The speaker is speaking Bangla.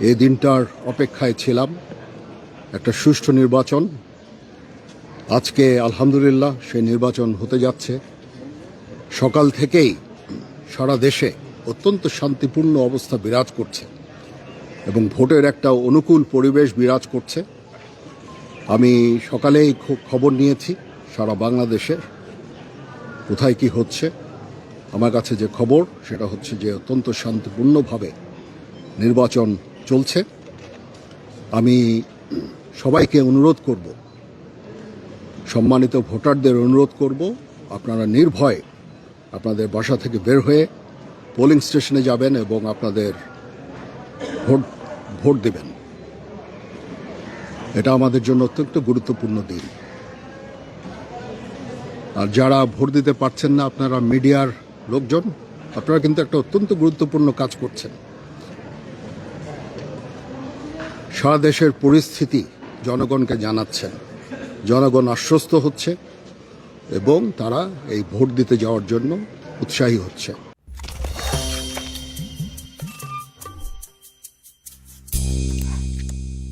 এই দিনটার অপেক্ষায় ছিলাম। একটা সুষ্ঠু নির্বাচন। আজকে আলহামদুলিল্লাহ সেই নির্বাচন হতে যাচ্ছে। সকাল থেকেই সারা দেশে অত্যন্ত শান্তিপূর্ণ অবস্থা বিরাজ করছে এবং ভোটের একটা অনুকূল পরিবেশ বিরাজ করছে। আমি সকালেই খুব খবর নিয়েছি সারা বাংলাদেশে। কোথায় কি হচ্ছে? আমার কাছে যে খবর, সেটা হচ্ছে যে অত্যন্ত শান্তিপূর্ণভাবে নির্বাচন চলছে। আমি সবাইকে অনুরোধ করব, সম্মানিত ভোটারদের অনুরোধ করব, আপনারা নির্ভয়ে আপনাদের বাসা থেকে বের হয়ে পোলিং স্টেশনে যাবেন এবং আপনাদের ভোট ভোট দেবেন। এটা আমাদের জন্য অত্যন্ত গুরুত্বপূর্ণ দিন। আর যারা ভোট দিতে পারছেন না, আপনারা মিডিয়ার লোকজন, আপনারা কিন্তু একটা অত্যন্ত গুরুত্বপূর্ণ কাজ করছেন। সারা দেশের পরিস্থিতি জনগণকে জানাচ্ছেন জনগণ আশ্বস্ত হচ্ছে এবং তারা এই ভোট দিতে যাওয়ার জন্য উৎসাহী হচ্ছে।